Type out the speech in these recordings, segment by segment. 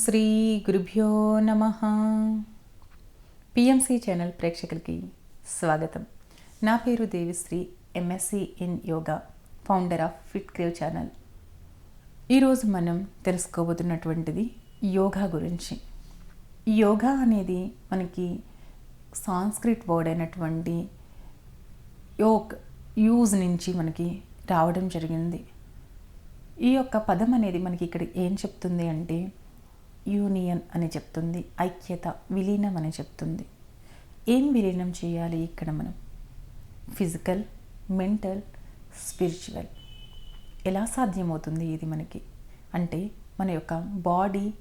శ్రీ గురుభ్యో నమ. PMC channel ప్రేక్షకులకి స్వాగతం. నా పేరు Devisri MSc in yoga founder of fit crave channel. ఈరోజు మనం తెలుసుకోబోతున్నటువంటిది యోగా గురించి. యోగా అనేది మనకి సాంస్క్రిట్ వర్డ్ అయినటువంటి యోగ్ యూజ్ నుంచి మనకి రావడం జరిగింది. ఈ యొక్క పదం అనేది మనకి ఇక్కడ ఏం చెప్తుంది అంటే యూనియన్ అని చెప్తుంది ఐక్యత విలీనం అని చెప్తుంది. ఏం విలీనం చేయాలి ఇక్కడ మనం? Physical mental spiritual. ఎలా సాధ్యమవుతుంది ఇది మనకి? అంటే మన యొక్క బాడీ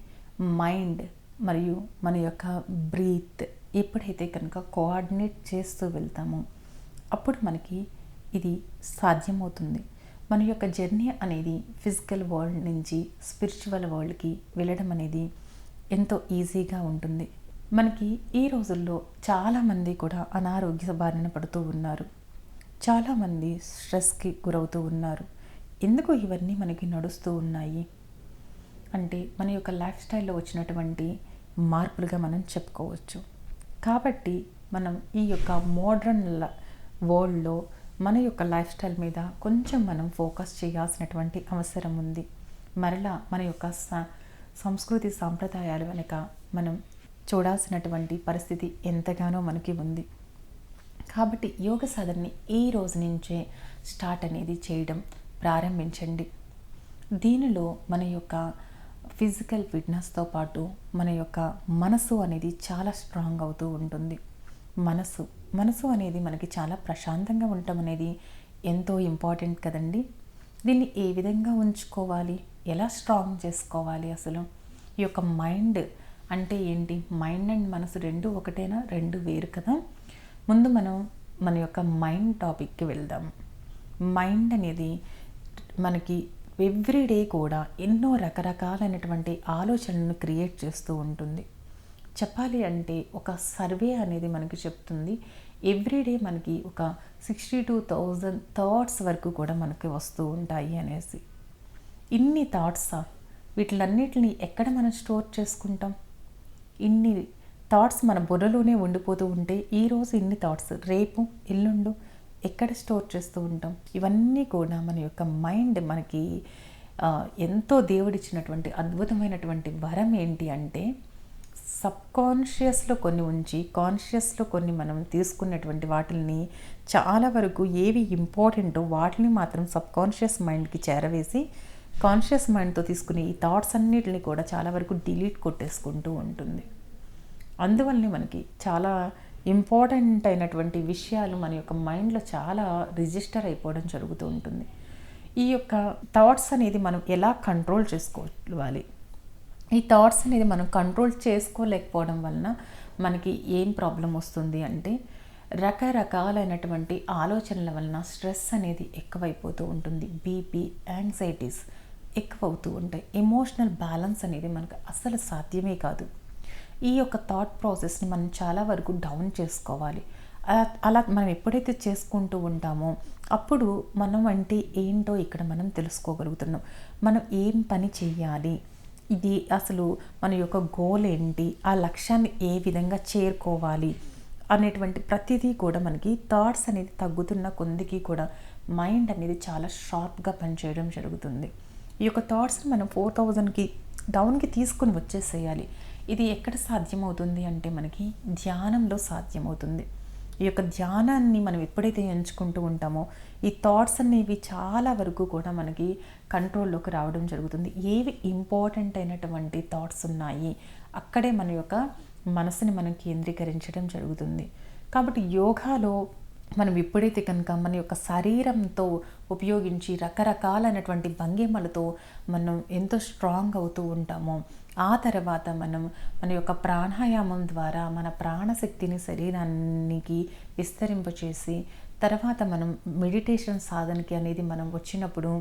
మైండ్ మరియు మన యొక్క బ్రీత్ ఎప్పుడైతే కనుక కోఆర్డినేట్ చేస్తూ వెళ్తామో అప్పుడు మనకి ఇది సాధ్యమవుతుంది. మన యొక్క జర్నీ అనేది ఫిజికల్ వరల్డ్ నుంచి స్పిరిచువల్ వరల్డ్కి వెళ్ళడం అనేది ఎంతో ఈజీగా ఉంటుంది. మనకి ఈ రోజుల్లో చాలామంది కూడా అనారోగ్య బారిన పడుతూ ఉన్నారు. చాలామంది స్ట్రెస్కి గురవుతూ ఉన్నారు. ఎందుకు ఇవన్నీ మనకి నడుస్తూ ఉన్నాయి? అంటే మన యొక్క లైఫ్ స్టైల్లో వచ్చినటువంటి మార్పులుగా మనం చెప్పుకోవచ్చు. కాబట్టి మనం ఈ యొక్క మోడ్రన్ వరల్డ్లో మన యొక్క లైఫ్ స్టైల్ మీద కొంచెం మనం ఫోకస్ చేయాల్సినటువంటి అవసరం ఉంది. మరలా మన యొక్క సంస్కృతి సాంప్రదాయాలు వెనుక మనం చూడాల్సినటువంటి పరిస్థితి ఎంతగానో మనకి ఉంది. కాబట్టి యోగ సాధనని ఈ రోజు నుంచే స్టార్ట్ అనేది చేయడం ప్రారంభించండి. దీనిలో మన యొక్క ఫిజికల్ ఫిట్నెస్తో పాటు మన యొక్క మనసు అనేది చాలా స్ట్రాంగ్ అవుతూ ఉంటుంది. మనసు మనసు అనేది మనకి చాలా ప్రశాంతంగా ఉండటం అనేది ఎంతో ఇంపార్టెంట్ కదండి. దీన్ని ఏ విధంగా ఉంచుకోవాలి? ఎలా స్ట్రాంగ్ చేసుకోవాలి అసలు? ఈ యొక్క మైండ్ అంటే ఏంటి? మైండ్ అండ్ మనసు రెండు ఒకటేనా? రెండు వేరు కదా? ముందు మనం మన యొక్క మైండ్ టాపిక్కి వెళ్దాం. మైండ్ అనేది మనకి ఎవ్రీడే కూడా ఎన్నో రకరకాలైనటువంటి ఆలోచనలను క్రియేట్ చేస్తూ ఉంటుంది. చెప్పాలి అంటే ఒక సర్వే అనేది మనకి చెప్తుంది. ఎవ్రీడే మనకి ఒక సిక్స్టీ టూ థౌజండ్ థాట్స్ వరకు కూడా మనకి వస్తూ ఉంటాయి అనేసి. ఇన్ని థాట్సా? వీటిలన్నిటిని ఎక్కడ మనం స్టోర్ చేసుకుంటాం? ఇన్ని థాట్స్ మన బుర్రలోనే ఉండిపోతూ ఉంటే ఈరోజు ఇన్ని థాట్స్ రేపు ఎల్లుండు ఎక్కడ స్టోర్ చేస్తూ ఉంటాం? ఇవన్నీ కూడా మన యొక్క మైండ్ మనకి ఎంతో దేవుడిచ్చినటువంటి అద్భుతమైనటువంటి వరం ఏంటి అంటే సబ్ కాన్షియస్లో కొన్ని ఉంచి కాన్షియస్లో కొన్ని మనం తీసుకున్నటువంటి వాటిని చాలా వరకు ఏవి ఇంపార్టెంటో వాటిని మాత్రం సబ్ కాన్షియస్ మైండ్కి చేరవేసి కాన్షియస్ మైండ్తో తీసుకునే ఈ థాట్స్ అన్నిటిని కూడా చాలా వరకు డిలీట్ కొట్టేసుకుంటూ ఉంటుంది. అందువల్లనే మనకి చాలా ఇంపార్టెంట్ అయినటువంటి విషయాలు మన యొక్క మైండ్లో చాలా రిజిస్టర్ అయిపోవడం జరుగుతూ ఉంటుంది. ఈ యొక్క థాట్స్ అనేది మనం ఎలా కంట్రోల్ చేసుకోవాలి? ఈ థాట్స్ అనేది మనం కంట్రోల్ చేసుకోలేకపోవడం వలన మనకి ఏం ప్రాబ్లం వస్తుంది అంటే రకరకాలైనటువంటి ఆలోచనల వలన స్ట్రెస్ అనేది ఎక్కువైపోతూ ఉంటుంది. బీపీ యాంగ్జైటీస్ ఎక్కువ అవుతూ ఉంటాయి. ఎమోషనల్ బ్యాలెన్స్ అనేది మనకు అసలు సాధ్యమే కాదు. ఈ యొక్క థాట్ ప్రాసెస్ని మనం చాలా వరకు డౌన్ చేసుకోవాలి. అలా- అలా మనం ఎప్పుడైతే చేసుకుంటూ ఉంటామో అప్పుడు మనం అంటే ఏంటో ఇక్కడ మనం తెలుసుకోగలుగుతున్నాం. మనం ఏం పని చేయాలి? ఇది అసలు మన యొక్క గోల్ ఏంటి? ఆ లక్ష్యాన్ని ఏ విధంగా చేరుకోవాలి? అనేటువంటి ప్రతిదీ కూడా మనకి థాట్స్ అనేది తగ్గుతున్న కొందికి కూడా మైండ్ అనేది చాలా షార్ప్గా పనిచేయడం జరుగుతుంది. ఈ యొక్క థాట్స్ని మనం ఫోర్ థౌజండ్కి డౌన్కి తీసుకుని వచ్చేసేయాలి. ఇది ఎక్కడ సాధ్యమవుతుంది అంటే మనకి ధ్యానంలో సాధ్యమవుతుంది. ఈ యొక్క ధ్యానాన్ని మనం ఎప్పుడైతే ఎంచుకుంటూ ఉంటామో ఈ థాట్స్ అనేవి చాలా వరకు కూడా మనకి కంట్రోల్లోకి రావడం జరుగుతుంది. ఏవి ఇంపార్టెంట్ అయినటువంటి థాట్స్ ఉన్నాయి అక్కడే మన యొక్క మనసుని మనం కేంద్రీకరించడం జరుగుతుంది. కాబట్టి యోగాలో మనం ఎప్పుడైతే కనుక మన యొక్క శరీరంతో ఉపయోగించి రకరకాలైనటువంటి భంగిమలతో మనం ఎంతో స్ట్రాంగ్ అవుతూ ఉంటామో ఆ తర్వాత మనం మన యొక్క ప్రాణాయామం ద్వారా మన ప్రాణశక్తిని శరీరానికి విస్తరింపచేసి తర్వాత మనం మెడిటేషన్ సాధనకి అనేది మనం వచ్చినప్పుడు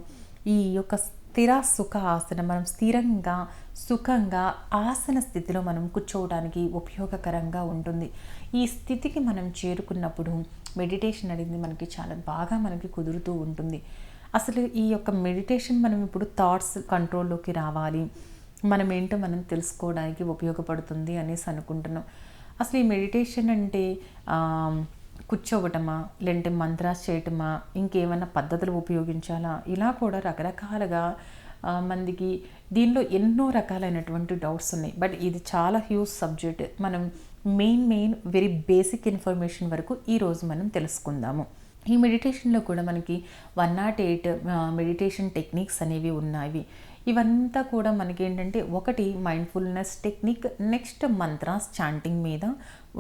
ఈ యొక్క స్థిర సుఖ ఆసనం మనం స్థిరంగా సుఖంగా ఆసన స్థితిలో మనం కూర్చోవడానికి ఉపయోగకరంగా ఉంటుంది. ఈ స్థితికి మనం చేరుకున్నప్పుడు మెడిటేషన్ అనేది మనకి చాలా బాగా మనకి కుదురుతూ ఉంటుంది. అసలు ఈ యొక్క మెడిటేషన్ మనం ఇప్పుడు థాట్స్ కంట్రోల్లోకి రావాలి. మనం ఏంటో మనం తెలుసుకోవడానికి ఉపయోగపడుతుంది అనేసి అనుకుంటున్నాం. అసలు ఈ మెడిటేషన్ అంటే కూర్చోవటమా లేదంటే మంత్రాస్ చేయటమా ఇంకేమైనా పద్ధతులు ఉపయోగించాలా? ఇలా కూడా రకరకాలుగా మందికి దీనిలో ఎన్నో రకాలైనటువంటి డౌట్స్ ఉన్నాయి. బట్ ఇది చాలా హ్యూజ్ సబ్జెక్ట్. మనం main main very basic information వరకు ఈరోజు మనం తెలుసుకుందాము. ఈ మెడిటేషన్లో కూడా మనకి one nought eight meditation techniques అనేవి ఉన్నాయి. ఇవంతా కూడా మనకి ఏంటంటే ఒకటి mindfulness technique next mantras chanting మీద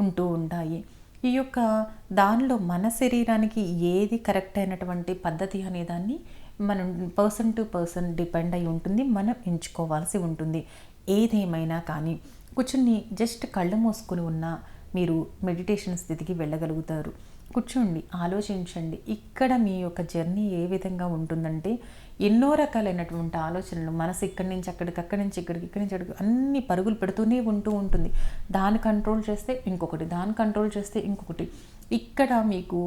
ఉంటూ ఉంటాయి. ఈ యొక్క దానిలో మన శరీరానికి ఏది కరెక్ట్ అయినటువంటి పద్ధతి అనే దాన్ని మనం పర్సన్ టు పర్సన్ డిపెండ్ అయి ఉంటుంది మనం ఎంచుకోవాల్సి ఉంటుంది. ఏదేమైనా కానీ కూర్చుని జస్ట్ కళ్ళు మూసుకుని ఉన్నా మీరు మెడిటేషన్ స్థితికి వెళ్ళగలుగుతారు. కూర్చోండి ఆలోచించండి. ఇక్కడ మీ యొక్క జర్నీ ఏ విధంగా ఉంటుందంటే ఎన్నో రకాలైనటువంటి ఆలోచనలు మనసు ఇక్కడి నుంచి అక్కడికి అక్కడి నుంచి ఇక్కడికి ఇక్కడి నుంచి అక్కడికి అన్ని పరుగులు పెడుతూనే ఉంటూ ఉంటుంది. దాన్ని కంట్రోల్ చేస్తే ఇంకొకటి దాన్ని కంట్రోల్ చేస్తే ఇంకొకటి. ఇక్కడ మీకు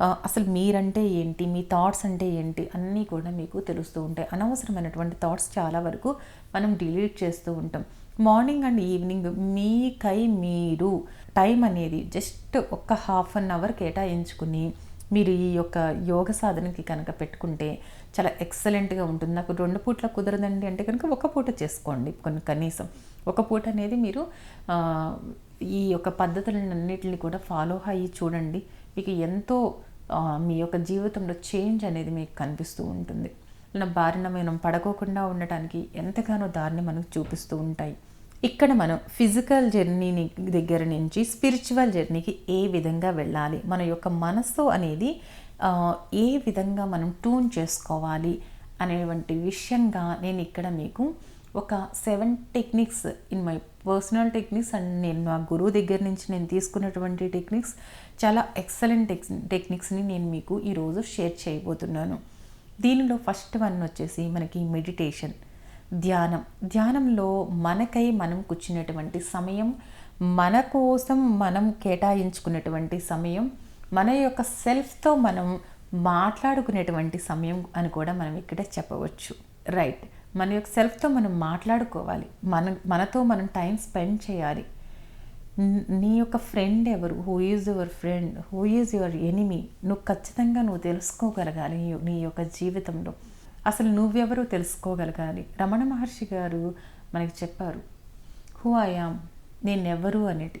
అసలు మీరంటే ఏంటి మీ థాట్స్ అంటే ఏంటి అన్నీ కూడా మీకు తెలుస్తూ ఉంటాయి. అనవసరమైనటువంటి థాట్స్ చాలా వరకు మనం డిలీట్ చేస్తూ ఉంటాం. మార్నింగ్ అండ్ ఈవినింగ్ మీకై మీరు టైం అనేది జస్ట్ ఒక్క హాఫ్ అన్ అవర్ కేటాయించుకుని మీరు ఈ యొక్క యోగ సాధనకి కనుక పెట్టుకుంటే చాలా ఎక్సలెంట్గా ఉంటుంది. నాకు రెండు పూట్ల కుదరదండి అంటే కనుక ఒక పూట చేసుకోండి. కొన్ని కనీసం ఒక పూట అనేది మీరు ఈ యొక్క పద్ధతులన్నింటిని కూడా ఫాలో అయ్యి చూడండి. మీకు ఎంతో మీ యొక్క జీవితంలో చేంజ్ అనేది మీకు కనిపిస్తూ ఉంటుంది. నా బారిన మనం పడుకోకుండా ఉండటానికి ఎంతగానో దారిని మనకు చూపిస్తూ ఉంటాయి. ఇక్కడ మనం ఫిజికల్ జర్నీని దగ్గర నుంచి స్పిరిచువల్ జర్నీకి ఏ విధంగా వెళ్ళాలి? మన యొక్క మనస్సు అనేది ఏ విధంగా మనం ట్యూన్ చేసుకోవాలి అనేటువంటి విషయంగా నేను ఇక్కడ మీకు ఒక seven techniques in my personal techniques and నేను నా గురువు దగ్గర నుంచి నేను తీసుకున్నటువంటి టెక్నిక్స్ చాలా ఎక్సలెంట్ టెక్ టెక్నిక్స్ని నేను మీకు ఈరోజు షేర్ చేయబోతున్నాను. దీనిలో ఫస్ట్ వన్ వచ్చేసి మనకి మెడిటేషన్ ధ్యానం. ధ్యానంలో మనకై మనం కూర్చునేటువంటి సమయం మన కోసం మనం కేటాయించుకున్నటువంటి సమయం మన యొక్క సెల్ఫ్తో మనం మాట్లాడుకునేటువంటి సమయం అని కూడా మనం ఇక్కడ చెప్పవచ్చు. రైట్ మన యొక్క సెల్ఫ్తో మనం మాట్లాడుకోవాలి. మన మనతో మనం టైం స్పెండ్ చేయాలి. నీ యొక్క ఫ్రెండ్ ఎవరు? Who is your friend who is your enemy నువ్వు ఖచ్చితంగా నువ్వు తెలుసుకోగలగాలి నీ యొక్క జీవితంలో. అసలు నువ్వెవరో తెలుసుకోగలగాలి. రమణ మహర్షి గారు మనకి చెప్పారు. హూ ఐయామ్ నేనెవరు అనేటి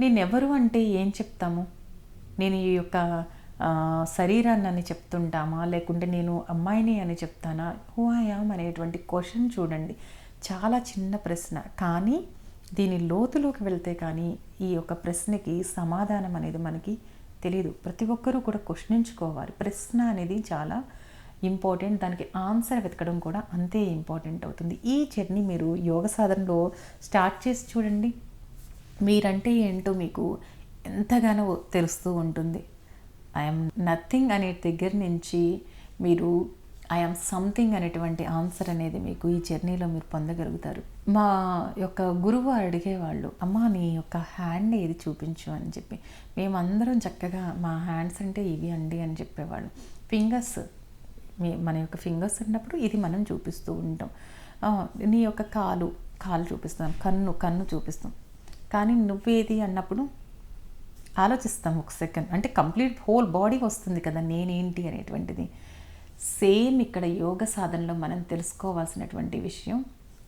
నేనెవరు అంటే ఏం చెప్తాము? నేను ఈ యొక్క శరీరాన్ని అని చెప్తుంటామా? లేకుంటే నేను అమ్మాయిని అని చెప్తానా? హూ ఐయామ్ అనేటువంటి క్వశ్చన్ చూడండి. చాలా చిన్న ప్రశ్న. కానీ దీని లోతులోకి వెళ్తే కానీ ఈ యొక్క ప్రశ్నకి సమాధానం అనేది మనకి తెలియదు ప్రతి ఒక్కరూ కూడా క్వశ్చనించుకోవాలి ప్రశ్న అనేది చాలా ఇంపార్టెంట్. దానికి ఆన్సర్ వెతకడం కూడా అంతే ఇంపార్టెంట్ అవుతుంది. ఈ జర్నీ మీరు యోగ సాధనలో స్టార్ట్ చేసి చూడండి. మీరంటే ఏంటో మీకు ఎంతగానో తెలుస్తూ ఉంటుంది. ఐఎమ్ నథింగ్ అనే దగ్గర నుంచి మీరు ఐఎమ్ సంథింగ్ అనేటువంటి ఆన్సర్ అనేది మీకు ఈ జర్నీలో మీరు పొందగలుగుతారు. మా యొక్క గురువు అడిగేవాళ్ళు అమ్మా నీ యొక్క హ్యాండ్ ఏది చూపించు? అని చెప్పి. మేమందరం చక్కగా మా హ్యాండ్స్ అంటే ఇవి అండి అని చెప్పేవాళ్ళు. ఫింగర్స్ మీ మన యొక్క ఫింగర్స్ ఉన్నప్పుడు ఇది మనం చూపిస్తూ ఉంటాం. నీ యొక్క కాలు కాలు చూపిస్తాం కన్ను కన్ను చూపిస్తాం. కానీ నువ్వేది అన్నప్పుడు ఆలోచిస్తాం ఒక సెకండ్ అంటే కంప్లీట్ హోల్ బాడీ వస్తుంది కదా నేనేంటి అనేటువంటిది. సేమ్ ఇక్కడ యోగ సాధనలో మనం తెలుసుకోవాల్సినటువంటి విషయం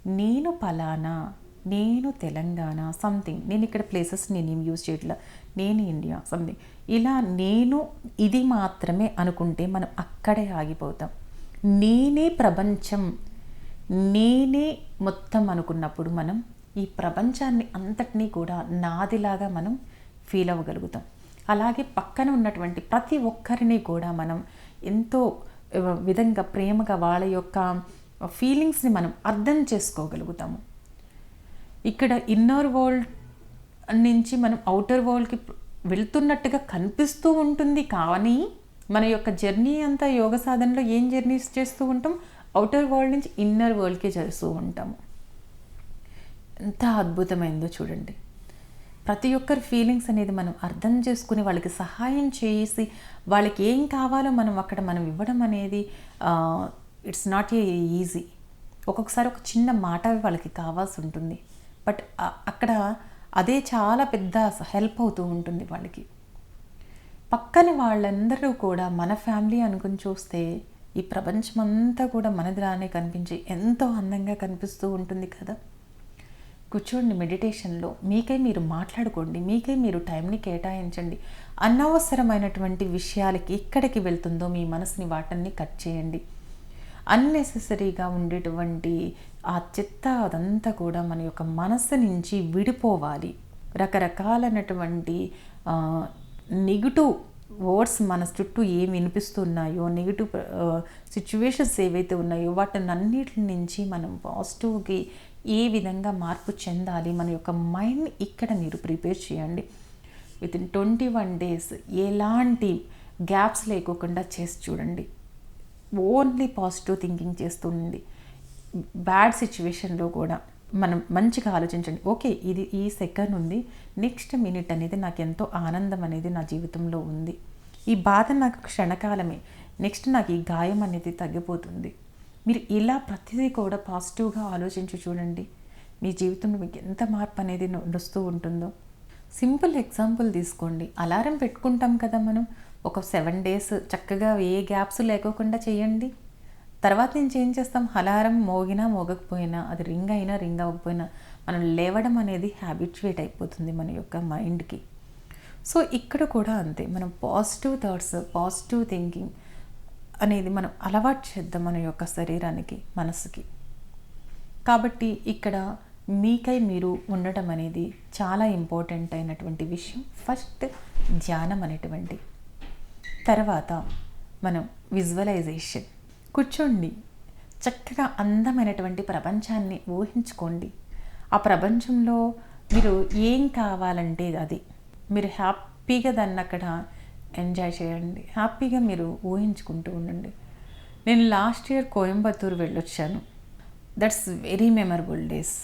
నేను పలానా నేను తెలంగాణ సంథింగ్ నేను ఇక్కడ ప్లేసెస్ నేను యూజ్ చేయట్లా నేను ఇండియా సంథింగ్ ఇలా నేను ఇది మాత్రమే అనుకుంటే మనం అక్కడే ఆగిపోతాం. నేనే ప్రపంచం. నేనే మొత్తం అనుకున్నప్పుడు మనం ఈ ప్రపంచాన్ని అంతటినీ కూడా నాదిలాగా మనం ఫీల్ అవ్వగలుగుతాం. అలాగే పక్కన ఉన్నటువంటి ప్రతి ఒక్కరిని కూడా మనం ఎంతో విధంగా ప్రేమగా వాళ్ళ యొక్క ఫీలింగ్స్ని మనం అర్థం చేసుకోగలుగుతాము. ఇక్కడ ఇన్నర్ వరల్డ్ నుంచి మనం అవుటర్ వరల్డ్కి వెళ్తున్నట్టుగా కనిపిస్తూ ఉంటుంది. కానీ మన యొక్క జర్నీ అంతా యోగ సాధనలో ఏం జర్నీస్ చేస్తూ ఉంటాం? అవుటర్ వరల్డ్ నుంచి ఇన్నర్ వరల్డ్కి చేస్తూ ఉంటాము. ఎంత అద్భుతమైందో చూడండి. ప్రతి ఒక్కరి ఫీలింగ్స్ అనేది మనం అర్థం చేసుకుని వాళ్ళకి సహాయం చేసి వాళ్ళకి ఏం కావాలో మనం అక్కడ మనం ఇవ్వడం అనేది ఇట్స్ నాట్ ఏ ఈజీ ఒక్కొక్కసారి ఒక చిన్న మాట వాళ్ళకి కావాల్సి ఉంటుంది. బట్ అక్కడ అదే చాలా పెద్ద హెల్ప్ అవుతూ ఉంటుంది వాళ్ళకి. పక్కన వాళ్ళందరూ కూడా మన ఫ్యామిలీ అనుకుని చూస్తే ఈ ప్రపంచం అంతా కూడా మనదిలానే కనిపించి ఎంతో అందంగా కనిపిస్తూ ఉంటుంది కదా. కూర్చోండి మెడిటేషన్లో మీకై మీరు మాట్లాడుకోండి. మీకై మీరు టైంని కేటాయించండి. అనవసరమైనటువంటి విషయాలకి ఎక్కడికి వెళ్తుందో మీ మనసుని వాటన్ని కట్ చేయండి. అన్నెసెసరీగా ఉండేటువంటి ఆ చెత్త అదంతా కూడా మన యొక్క మనసు నుంచి విడిపోవాలి. రకరకాలైనటువంటి నెగిటివ్ వర్డ్స్ మన చుట్టూ ఏం వినిపిస్తున్నాయో నెగిటివ్ సిచ్యువేషన్స్ ఏవైతే ఉన్నాయో వాటిని అన్నిటి నుంచి మనం పాజిటివ్కి ఏ విధంగా మార్పు చెందాలి. మన యొక్క మైండ్ ఇక్కడ మీరు ప్రిపేర్ చేయండి. Within twenty one days ఎలాంటి గ్యాప్స్ లేకోకుండా చేసి చూడండి. ఓన్లీ పాజిటివ్ థింకింగ్ చేస్తుండండి బ్యాడ్ సిచ్యువేషన్లో కూడా మనం మంచిగా ఆలోచించండి. ఓకే ఇది ఈ సెకండ్ ఉంది. నెక్స్ట్ మినిట్ అనేది నాకు ఎంతో ఆనందం అనేది నా జీవితంలో ఉంది. ఈ బాధ నాకు క్షణకాలమే. నెక్స్ట్ నాకు ఈ గాయం అనేది తగ్గిపోతుంది. మీరు ఇలా ప్రతిదీ కూడా పాజిటివ్గా ఆలోచించి చూడండి. మీ జీవితంలో మీకు ఎంత మార్పు అనేది నడుస్తూ ఉంటుందో. సింపుల్ ఎగ్జాంపుల్ తీసుకోండి. అలారం పెట్టుకుంటాం కదా మనం. ఒక సెవెన్ డేస్ చక్కగా ఏ గ్యాప్స్ లేకోకుండా చేయండి. తర్వాత నుంచి ఏం చేస్తాం? అలారం మోగినా మోగకపోయినా అది రింగ్ అయినా రింగ్ అవ్వకపోయినా మనం లేవడం అనేది హ్యాబిచువేట్ అయిపోతుంది మన యొక్క మైండ్కి. సో ఇక్కడ కూడా అంతే. మనం పాజిటివ్ థాట్స్ పాజిటివ్ థింకింగ్ అనేది మనం అలవాటు చేద్దాం మన యొక్క శరీరానికి మనసుకి. కాబట్టి ఇక్కడ మీకై మీరు ఉండటం అనేది చాలా ఇంపార్టెంట్ అయినటువంటి విషయం. ఫస్ట్ ధ్యానం అనేటువంటి తర్వాత మనం విజువలైజేషన్. కూర్చోండి. చక్కగా అందమైనటువంటి ప్రపంచాన్ని ఊహించుకోండి. ఆ ప్రపంచంలో మీరు ఏం కావాలంటే అది. మీరు హ్యాపీగా దాన్ని అక్కడ ఎంజాయ్ చేయండి. హ్యాపీగా మీరు ఊహించుకుంటూ ఉండండి. నేను లాస్ట్ ఇయర్ కోయంబత్తూరు వెళ్ళొచ్చాను. దట్స్ వెరీ మెమరబుల్ డేస్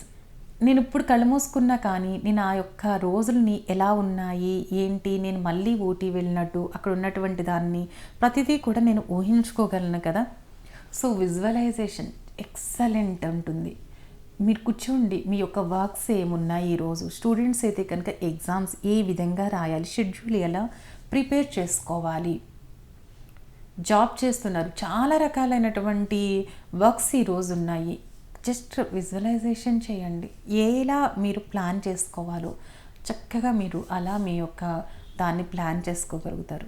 నేను ఇప్పుడు కళ్ళు మూసుకున్నా కానీ నేను ఆ యొక్క రోజుల్ని ఎలా ఉన్నాయి ఏంటి నేను మళ్ళీ ఊటీ వెళ్ళినట్టు అక్కడ ఉన్నటువంటి దాన్ని ప్రతిదీ కూడా నేను ఊహించుకోగలను కదా. సో విజువలైజేషన్ ఎక్సలెంట్ ఉంటుంది. మీరు కూర్చోండి మీ యొక్క వర్క్స్ ఏమున్నాయి ఈరోజు? స్టూడెంట్స్ అయితే కనుక ఎగ్జామ్స్ ఏ విధంగా రాయాలి? షెడ్యూల్ ఎలా? ప్రిపేర్ చేసుకోవాలి. జాబ్ చేస్తున్నారు. చాలా రకాలైనటువంటి వర్క్స్ ఈరోజు ఉన్నాయి. జస్ట్ విజువలైజేషన్ చేయండి. ఎలా మీరు ప్లాన్ చేసుకోవాలో చక్కగా మీరు అలా మీ యొక్క దాన్ని ప్లాన్ చేసుకోగలుగుతారు.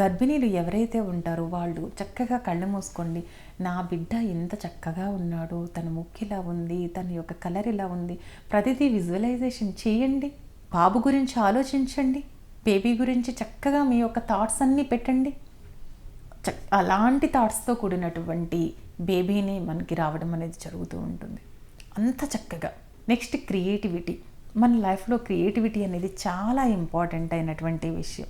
గర్భిణీలు ఎవరైతే ఉంటారో వాళ్ళు చక్కగా కళ్ళు మూసుకోండి. నా బిడ్డ ఎంత చక్కగా ఉన్నాడో తన ముక్కు ఇలా ఉంది తన యొక్క కలర్ ఇలా ఉంది. ప్రతిదీ విజువలైజేషన్ చేయండి. బాబు గురించి ఆలోచించండి. బేబీ గురించి చక్కగా మీ యొక్క థాట్స్ అన్నీ పెట్టండి. అలాంటి థాట్స్తో కూడినటువంటి బేబీని మనకి రావడం అనేది జరుగుతూ ఉంటుంది. అంత చక్కగా. నెక్స్ట్ క్రియేటివిటీ మన లైఫ్లో క్రియేటివిటీ అనేది చాలా ఇంపార్టెంట్ అయినటువంటి విషయం.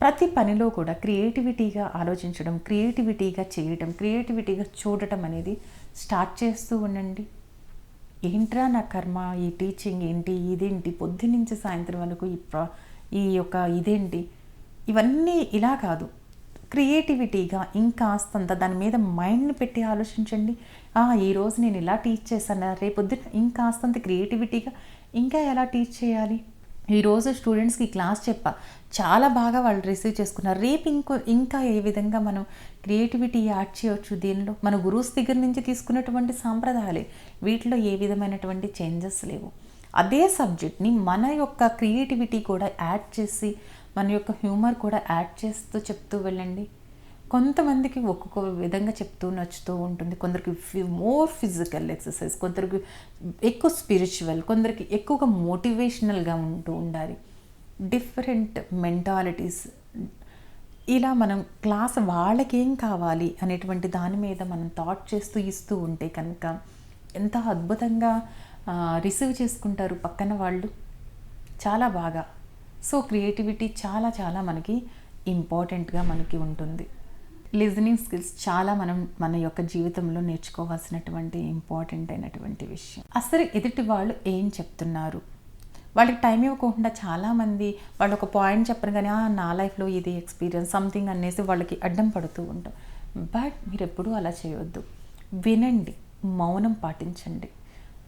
ప్రతి పనిలో కూడా క్రియేటివిటీగా ఆలోచించడం క్రియేటివిటీగా చేయడం క్రియేటివిటీగా చూడటం అనేది స్టార్ట్ చేస్తూ ఉండండి. ఏంట్రా నా కర్మ? ఈ టీచింగ్ ఏంటి? ఇదేంటి? పొద్దునుంచి సాయంత్రం వరకు ఈ ప్రా ఈ యొక్క ఇదేంటి? ఇవన్నీ ఇలా కాదు. క్రియేటివిటీగా ఇంకాస్తంత దాని మీద మైండ్ని పెట్టి ఆలోచించండి. ఈరోజు నేను ఇలా టీచ్ చేశాను రేపొద్దున ఇంకాస్తంత క్రియేటివిటీగా ఇంకా ఎలా టీచ్ చేయాలి? ఈరోజు స్టూడెంట్స్కి క్లాస్ చెప్పా చాలా బాగా వాళ్ళు రిసీవ్ చేసుకున్నారు. రేపు ఇంకో ఇంకా ఏ విధంగా మనం క్రియేటివిటీ యాడ్ చేయవచ్చు దీనిలో? మన గురువుస్ దగ్గర నుంచి తీసుకున్నటువంటి సాంప్రదాయాలే. వీటిలో ఏ విధమైనటువంటి చేంజెస్ లేవు. అదే సబ్జెక్ట్ని మన యొక్క క్రియేటివిటీ కూడా యాడ్ చేసి మన యొక్క హ్యూమర్ కూడా యాడ్ చేస్తూ చెప్తూ వెళ్ళండి. కొంతమందికి ఒక్కొక్క విధంగా చెప్తూ నచ్చుతూ ఉంటుంది. కొందరికి మోర్ ఫిజికల్ ఎక్సర్సైజ్ కొందరికి ఎక్కువ స్పిరిచువల్ కొందరికి ఎక్కువగా మోటివేషనల్గా ఉంటూ ఉండాలి. డిఫరెంట్ మెంటాలిటీస్ ఇలా మనం క్లాస్ వాళ్ళకేం కావాలి అనేటువంటి దాని మీద మనం థాట్ చేస్తూ ఇస్తూ ఉంటే కనుక ఎంత అద్భుతంగా రిసీవ్ చేసుకుంటారు పక్కన వాళ్ళు. చాలా బాగా. సో క్రియేటివిటీ చాలా చాలా మనకి ఇంపార్టెంట్గా మనకి ఉంటుంది. లిజనింగ్ స్కిల్స్ చాలా మనం మన యొక్క జీవితంలో నేర్చుకోవాల్సినటువంటి ఇంపార్టెంట్ అయినటువంటి విషయం. అసలు ఎదుటి వాళ్ళు ఏం చెప్తున్నారు? వాళ్ళకి టైం ఇవ్వకుండా చాలామంది వాళ్ళు ఒక పాయింట్ చెప్పరు కానీ "ఆ, నా లైఫ్లో ఇది ఎక్స్పీరియన్స్ సంథింగ్ అనేసి వాళ్ళకి అడ్డం పడుతూ ఉంటాం. బట్ మీరు ఎప్పుడూ అలా చేయొద్దు. వినండి మౌనం పాటించండి.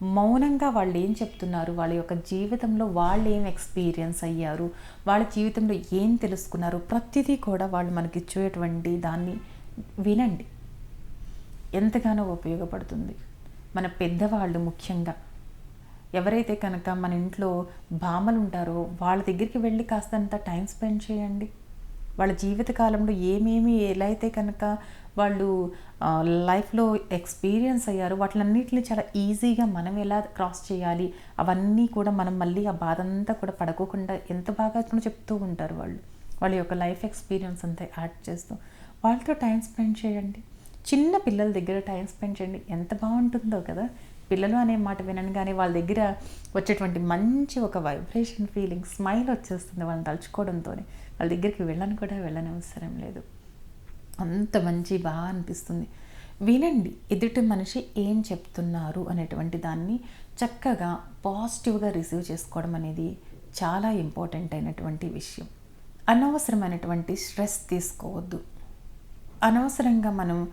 మౌనంగా వాళ్ళు ఏం చెప్తున్నారు? వాళ్ళ యొక్క జీవితంలో వాళ్ళు ఏం ఎక్స్పీరియన్స్ అయ్యారు? వాళ్ళ జీవితంలో ఏం తెలుసుకున్నారు? ప్రతిదీ కూడా వాళ్ళు మనకి ఇచ్చేటువంటి దాన్ని వినండి. ఎంతగానో ఉపయోగపడుతుంది. మన పెద్దవాళ్ళు ముఖ్యంగా. ఎవరైతే కనుక మన ఇంట్లో భామలు ఉంటారో వాళ్ళ దగ్గరికి వెళ్ళి కాస్తంత టైం స్పెండ్ చేయండి. వాళ్ళ జీవితకాలంలో ఏమేమి ఎలా అయితే కనుక వాళ్ళు లైఫ్లో ఎక్స్పీరియన్స్ అయ్యారు. వాటిలన్నిటిని చాలా ఈజీగా మనం ఎలా క్రాస్ చేయాలి? అవన్నీ కూడా మనం మళ్ళీ ఆ బాధ అంతా కూడా పడుకోకుండా ఎంత బాగా చెప్తూ ఉంటారు వాళ్ళు. వాళ్ళ యొక్క లైఫ్ ఎక్స్పీరియన్స్ అంతా యాడ్ చేస్తూ. వాళ్ళతో టైం స్పెండ్ చేయండి. చిన్న పిల్లల దగ్గర టైం స్పెండ్ చేయండి. ఎంత బాగుంటుందో కదా? పిల్లలు అనే మాట వినగానే వాళ్ళ దగ్గర వచ్చేటువంటి మంచి ఒక వైబ్రేషన్ ఫీలింగ్ స్మైల్ వచ్చేస్తుంది వాళ్ళని తలుచుకోవడంతో వాళ్ళ దగ్గరికి వెళ్ళని కూడా వెళ్ళని అవసరం లేదు. అంత మంచి బాగా అనిపిస్తుంది. వినండి ఎదుటి మనిషి ఏం చెప్తున్నారు అనేటువంటి దాన్ని చక్కగా పాజిటివ్గా రిసీవ్ చేసుకోవడం అనేది చాలా ఇంపార్టెంట్ అయినటువంటి విషయం. అనవసరమైనటువంటి స్ట్రెస్ తీసుకోవద్దు. అనవసరంగా మనం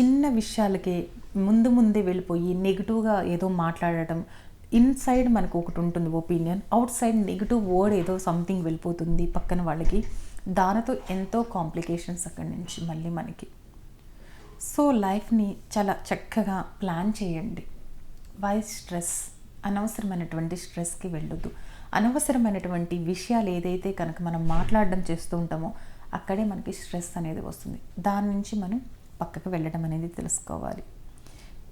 చిన్న విషయాలకే ముందు ముందే వెళ్ళిపోయి నెగిటివ్గా ఏదో మాట్లాడటం ఇన్సైడ్ మనకు ఒకటి ఉంటుంది opinion outside negative word ఏదో సంథింగ్ వెళ్ళిపోతుంది పక్కన వాళ్ళకి. దానితో ఎంతో కాంప్లికేషన్స్ అక్కడి నుంచి మళ్ళీ మనకి. సో లైఫ్ని చాలా చక్కగా ప్లాన్ చేయండి. Why stress? అనవసరమైనటువంటి స్ట్రెస్కి వెళ్ళొద్దు. అనవసరమైనటువంటి విషయాలు ఏదైతే కనుక మనం మాట్లాడడం చేస్తూ ఉంటామో అక్కడే మనకి స్ట్రెస్ అనేది వస్తుంది. దాని నుంచి మనం పక్కకు వెళ్ళడం అనేది తెలుసుకోవాలి.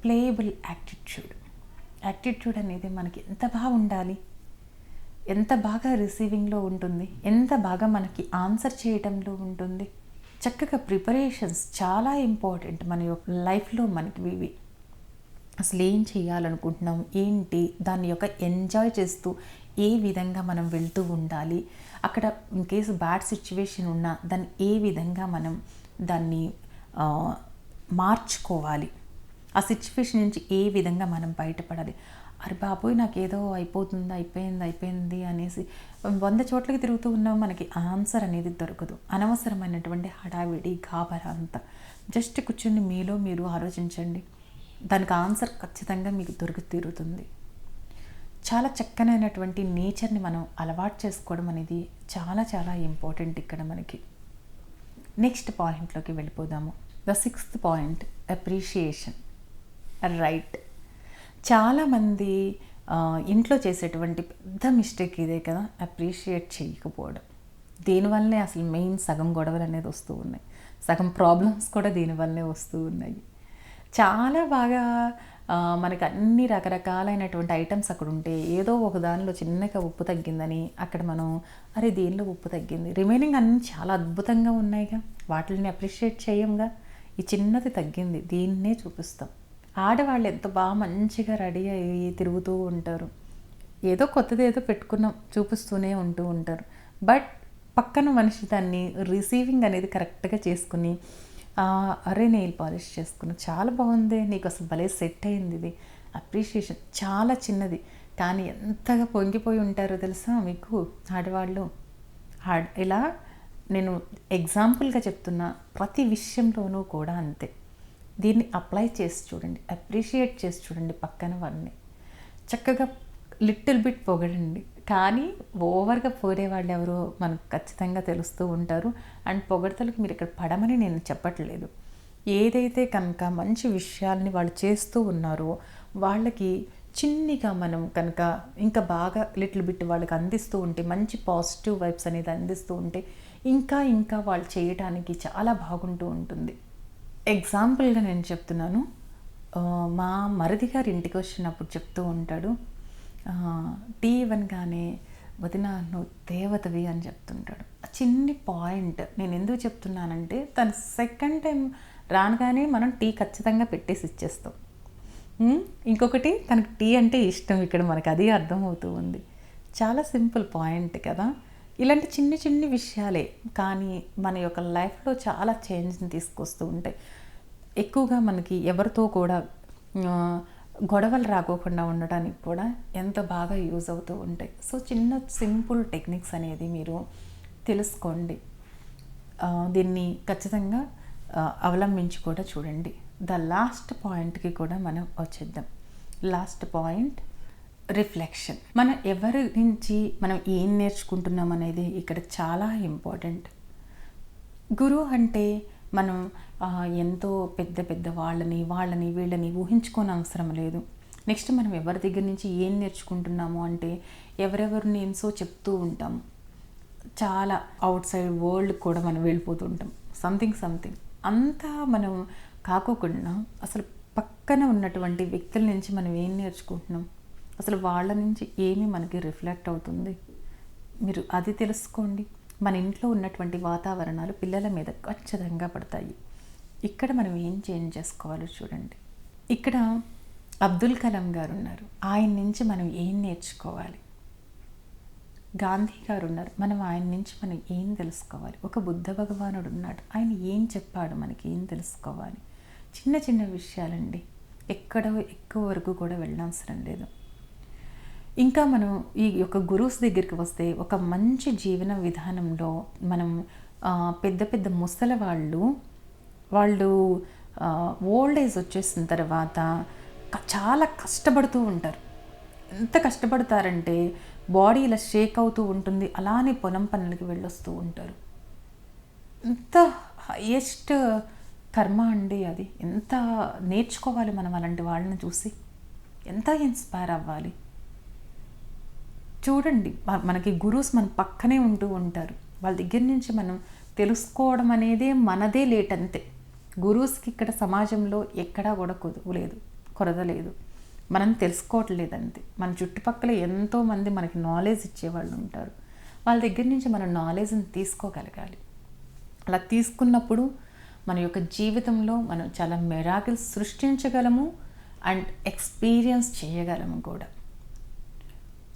ప్లేయబుల్ యాటిట్యూడ్ యాటిట్యూడ్ అనేది మనకి ఎంత బాగా ఉండాలి? ఎంత బాగా రిసీవింగ్లో ఉంటుంది? ఎంత బాగా మనకి ఆన్సర్ చేయటంలో ఉంటుంది? చక్కగా ప్రిపరేషన్స్ చాలా ఇంపార్టెంట్ మన యొక్క లైఫ్లో మనకి ఇవి. అసలు ఏం చేయాలనుకుంటున్నాం ఏంటి? దాని యొక్క ఎంజాయ్ చేస్తూ ఏ విధంగా మనం వెళ్తూ ఉండాలి? అక్కడ ఇన్ కేసు బ్యాడ్ సిచ్యువేషన్ ఉన్నా దాన్ని ఏ విధంగా మనం దాన్ని మార్చుకోవాలి? ఆ సిచ్యువేషన్ నుంచి ఏ విధంగా మనం బయటపడాలి? అరే బాబోయ్ నాకు ఏదో అయిపోతుంది అయిపోయింది అయిపోయింది అనేసి వంద చోట్లకి తిరుగుతూ ఉన్నాం మనకి ఆన్సర్ అనేది దొరకదు. అనవసరమైనటువంటి హడావిడి గాబరా అంతా. జస్ట్ కూర్చొని మీలో మీరు ఆలోచించండి. దానికి ఆన్సర్ ఖచ్చితంగా మీకు దొరికి తీరుతుంది. చాలా చక్కనైనటువంటి నేచర్ని మనం అలవాటు చేసుకోవడం అనేది చాలా చాలా ఇంపార్టెంట్ ఇక్కడ మనకి. నెక్స్ట్ పాయింట్లోకి వెళ్ళిపోదాము. The sixth point appreciation right. చాలామంది ఇంట్లో చేసేటువంటి పెద్ద మిస్టేక్ ఇదే కదా అప్రిషియేట్ చేయకపోవడం. దీనివల్లనే అసలు మెయిన్ సగం గొడవలు అనేది వస్తూ ఉన్నాయి. సగం ప్రాబ్లమ్స్ కూడా దీనివల్లనే వస్తూ ఉన్నాయి. చాలా బాగా మనకు అన్ని రకరకాలైనటువంటి ఐటమ్స్ అక్కడ ఉంటే ఏదో ఒక దానిలో చిన్నగా ఉప్పు తగ్గిందని అక్కడ మనం అరే దీనిలో ఉప్పు తగ్గింది? రిమైనింగ్ అన్నీ చాలా అద్భుతంగా ఉన్నాయిగా. వాటిని అప్రిషియేట్ చేయంగా. ఈ చిన్నది తగ్గింది దీన్నే చూపిస్తాం. ఆడవాళ్ళు ఎంత బాగా మంచిగా రెడీ అయ్యి తిరుగుతూ ఉంటారు. ఏదో కొత్తది ఏదో పెట్టుకున్నాం చూపిస్తూనే ఉంటూ ఉంటారు. బట్ పక్కన మనిషి దాన్ని రిసీవింగ్ అనేది కరెక్ట్గా చేసుకుని అరే నెయిల్ పాలిష్ చేసుకున్నా చాలా బాగుంది నీకు అసలు భలే సెట్ అయింది ఇది అప్రిషియేషన్ చాలా చిన్నది. కానీ ఎంతగా పొంగిపోయి ఉంటారో తెలుసా మీకు ఆడవాళ్ళు. ఆడ ఇలా నేను ఎగ్జాంపుల్గా చెప్తున్న ప్రతి విషయంలోనూ కూడా అంతే. దీన్ని అప్లై చేసి చూడండి అప్రిషియేట్ చేసి చూడండి పక్కన వాళ్ళని. చక్కగా లిటిల్ బిట్ పొగడండి. కానీ ఓవర్గా పోరే వాళ్ళు ఎవరో మనకు ఖచ్చితంగా తెలుస్తూ ఉంటారు. అండ్ పొగడతలకు మీరు ఇక్కడ పడమని నేను చెప్పట్లేదు. ఏదైతే కనుక మంచి విషయాల్ని వాళ్ళు చేస్తూ ఉన్నారో వాళ్ళకి చిన్నిగా మనం కనుక ఇంకా బాగా లిటిల్ బిట్ వాళ్ళకి అందిస్తూ ఉంటే మంచి పాజిటివ్ వైబ్స్ అనేది అందిస్తూ ఉంటే ఇంకా ఇంకా వాళ్ళు చేయడానికి చాలా బాగుంటూ ఉంటుంది. ఎగ్జాంపుల్గా నేను చెప్తున్నాను. మా మరిది గారి ఇంటికి వచ్చినప్పుడు చెప్తూ ఉంటాడు టీ ఇవ్వనగానే వదిన నువ్వు దేవతవి అని చెప్తుంటాడు. చిన్ని పాయింట్ నేను ఎందుకు చెప్తున్నానంటే తను సెకండ్ టైం రానగానే మనం టీ ఖచ్చితంగా పెట్టేసి ఇచ్చేస్తాం. ఇంకొకటి తనకు టీ అంటే ఇష్టం ఇక్కడ మనకు అది అర్థమవుతూ ఉంది. చాలా సింపుల్ పాయింట్ కదా. ఇలాంటి చిన్ని చిన్ని విషయాలే కానీ మన యొక్క లైఫ్లో చాలా చేంజ్ని తీసుకొస్తూ ఉంటాయి. ఎక్కువగా మనకి ఎవరితో కూడా గొడవలు రాకోకుండా ఉండడానికి కూడా ఎంత బాగా యూజ్ అవుతూ ఉంటాయి. సో చిన్న సింపుల్ టెక్నిక్స్ అనేది మీరు తెలుసుకోండి. దీన్ని ఖచ్చితంగా అవలంబించి కూడా చూడండి. ద లాస్ట్ పాయింట్కి కూడా మనం వచ్చేద్దాం. Last point reflection. మనం ఎవరి నుంచి మనం ఏం నేర్చుకుంటున్నాం అనేది ఇక్కడ చాలా ఇంపార్టెంట్. గురువు అంటే మనం ఎంతో పెద్ద పెద్ద వాళ్ళని వాళ్ళని వీళ్ళని ఊహించుకోని అవసరం లేదు. నెక్స్ట్ మనం ఎవరి దగ్గర నుంచి ఏం నేర్చుకుంటున్నాము అంటే ఎవరెవరు నేమ్సో చెప్తూ ఉంటాం. చాలా అవుట్ సైడ్ వరల్డ్ కూడా మనం వెళ్ళిపోతూ ఉంటాం. Something something. అంతా మనం కాకోకుండా అసలు పక్కన ఉన్నటువంటి వ్యక్తుల నుంచి మనం ఏం నేర్చుకుంటున్నాం? అసలు వాళ్ళ నుంచి ఏమి మనకి రిఫ్లెక్ట్ అవుతుంది? మీరు అది తెలుసుకోండి. మన ఇంట్లో ఉన్నటువంటి వాతావరణాలు పిల్లల మీద ఖచ్చితంగా పడతాయి. ఇక్కడ మనం ఏం చేంజ్ చేసుకోవాలో చూడండి. ఇక్కడ అబ్దుల్ కలాం గారు ఉన్నారు. ఆయన నుంచి మనం ఏం నేర్చుకోవాలి? గాంధీ గారు ఉన్నారు. మనం ఆయన నుంచి మనం ఏం తెలుసుకోవాలి? ఒక బుద్ధ భగవానుడు ఉన్నాడు. ఆయన ఏం చెప్పాడు మనకి? ఏం తెలుసుకోవాలి? చిన్న చిన్న విషయాలండి. ఎక్కడో ఎక్కువ వరకు కూడా వెళ్ళనవసరం లేదు. ఇంకా మనం ఈ యొక్క గురువుస్ దగ్గరికి వస్తే ఒక మంచి జీవన విధానంలో మనం పెద్ద పెద్ద ముసలి వాళ్ళు వాళ్ళు ఓల్డ్ ఏజ్ వచ్చేసిన తర్వాత చాలా కష్టపడుతూ ఉంటారు. ఎంత కష్టపడతారంటే బాడీ ఇలా షేక్ అవుతూ ఉంటుంది. అలానే పొలం పనులకి వెళ్ళొస్తూ ఉంటారు. ఎంత హయ్యెస్ట్ కర్మ అండి అది. ఎంత నేర్చుకోవాలి మనం అలాంటి వాళ్ళని చూసి? ఎంత ఇన్స్పైర్ అవ్వాలి? చూడండి మనకి గురువుస్ మన పక్కనే ఉంటూ ఉంటారు. వాళ్ళ దగ్గర నుంచి మనం తెలుసుకోవడం అనేదే మనదే లేట్ అంతే. గురువుస్కి ఇక్కడ సమాజంలో ఎక్కడా కూడా కొదువు లేదు కొరత లేదు. మనం తెలుసుకోవట్లేదు అంతే. మన చుట్టుపక్కల ఎంతోమంది మనకి నాలెడ్జ్ ఇచ్చేవాళ్ళు ఉంటారు. వాళ్ళ దగ్గర నుంచి మనం నాలెడ్జ్ని తీసుకోగలగాలి. అలా తీసుకున్నప్పుడు మన యొక్క జీవితంలో మనం చాలా మెరాకిల్స్ సృష్టించగలము అండ్ ఎక్స్పీరియన్స్ చేయగలము కూడా.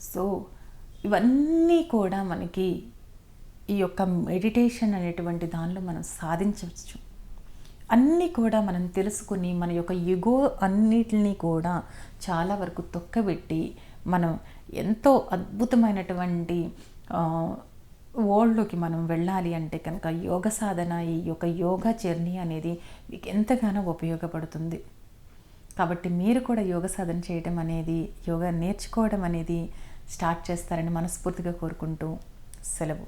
సో ఇవన్నీ కూడా మనకి ఈ యొక్క మెడిటేషన్ అనేటువంటి దానిలో మనం సాధించవచ్చు. అన్నీ కూడా మనం తెలుసుకుని మన యొక్క యుగో అన్నిటిని కూడా చాలా వరకు తొక్కబెట్టి మనం ఎంతో అద్భుతమైనటువంటి వరల్డ్లోకి మనం వెళ్ళాలి అంటే కనుక యోగ సాధన ఈ యొక్క యోగా జర్నీ అనేది మీకు ఎంతగానో ఉపయోగపడుతుంది. కాబట్టి మీరు కూడా యోగ సాధన చేయడం అనేది యోగా నేర్చుకోవడం అనేది స్టార్ట్ చేస్తారని మనస్ఫూర్తిగా కోరుకుంటూ సెలవు.